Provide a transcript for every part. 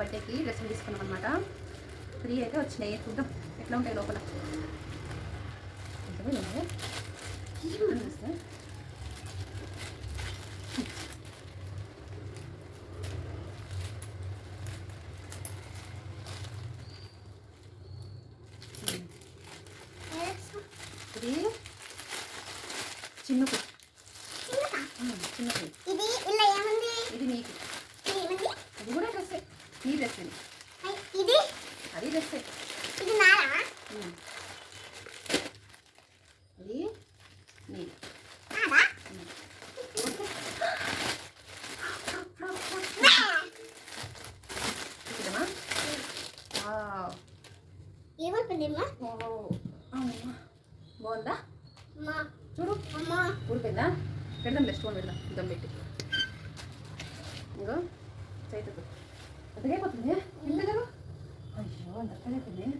బర్త్డేకి డ్రెస్సులు తీసుకున్నాం అనమాట త్రీ అయితే వచ్చినాయి. చూద్దాం. ఎట్లా ఉంటాయి లోపల. ఇది చిన్నకు చిన్నకు ఇది ఇలా ఏముంది? ఇది నీకు. డ్రెస్సే నీ డ్రెస్ ఇది ఐ, ఇది అది డ్రెస్సే ఇది నారా ఉమ్. ఇది నీ నారా చూద్దామా వావ్. ఏమంటుందమ్మా ఓ అమ్మా. బాగుందా అమ్మా చూడు అమ్మా ఊడిపోయిందా పెడదాం లెస్ట్ వన్ పెడదాం దమ్ పెట్టి ఇంకో చైతకు పెద్దగైపోతుంది ఎందుకు అయ్యో అంత పెద్దగైపోయింది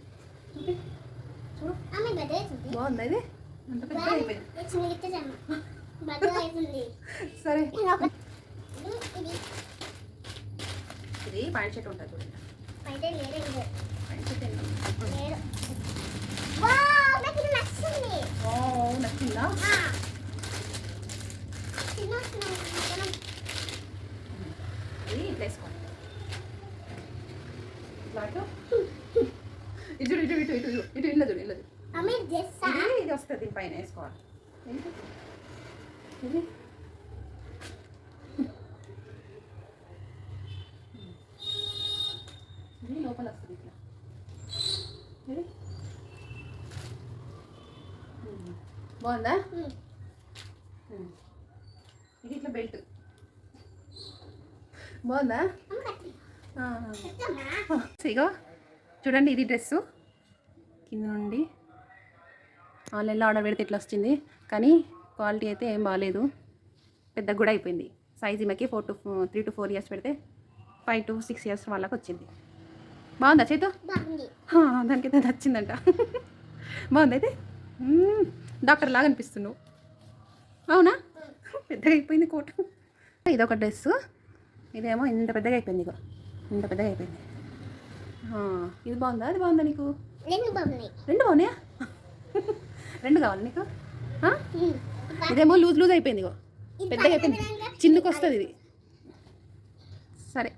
చూపి చూడు బాగుందా ఇది అంత పెద్దగా అయిపోయింది సరే ఇది పాయింట్ షర్ట్ ఉంటుంది చూడండి నచ్చింది ఇట్లా ఇటు ఇటు ఇటు ఇటు ఇటు ఇటు ఇల్లు చూడు ఇల్లు చూడు. ఆమె డ్రెస్సా ఇది వస్తుంది దీనిపైన వేసుకోవాలి. ఏంటి? ఇది? ఇది లోపల వస్తుంది ఇట్లా. బాగుందా. ఇది ఇట్లా బెల్ట్. బాగుందా? ఇగో చూడండి ఇది డ్రెస్సు. కింద నుండి ఆన్లైన్లో ఆర్డర్ పెడితే ఇట్లా వచ్చింది కానీ క్వాలిటీ అయితే ఏం బాగాలేదు పెద్దగా కూడా అయిపోయింది. సైజ్ ఈమెకి four to three to four years పెడితే ఫైవ్ టు సిక్స్ ఇయర్స్ వాళ్ళకి వచ్చింది. బాగుందా చేతు? హా, దానికైతే నచ్చిందంట. బాగుంది అయితే. డాక్టర్ లాగా అనిపిస్తున్నావు అవునా? పెద్దగా అయిపోయింది కోట్. ఇదొక డ్రెస్ ఇదేమో ఇంత పెద్దగా అయిపోయింది ఇగో. ఇంత పెద్దగా అయిపోయింది. ఇది బాగుందా? అది బాగుందా నీకు? రెండు బాగున్నాయి. రెండు బాగున్నాయా? రెండు కావాలి నీకు. ఇదేమో లూజ్ లూజ్ అయిపోయింది పెద్దగా అయిపోయింది. చిన్నకు వస్తుంది ఇది. సరే.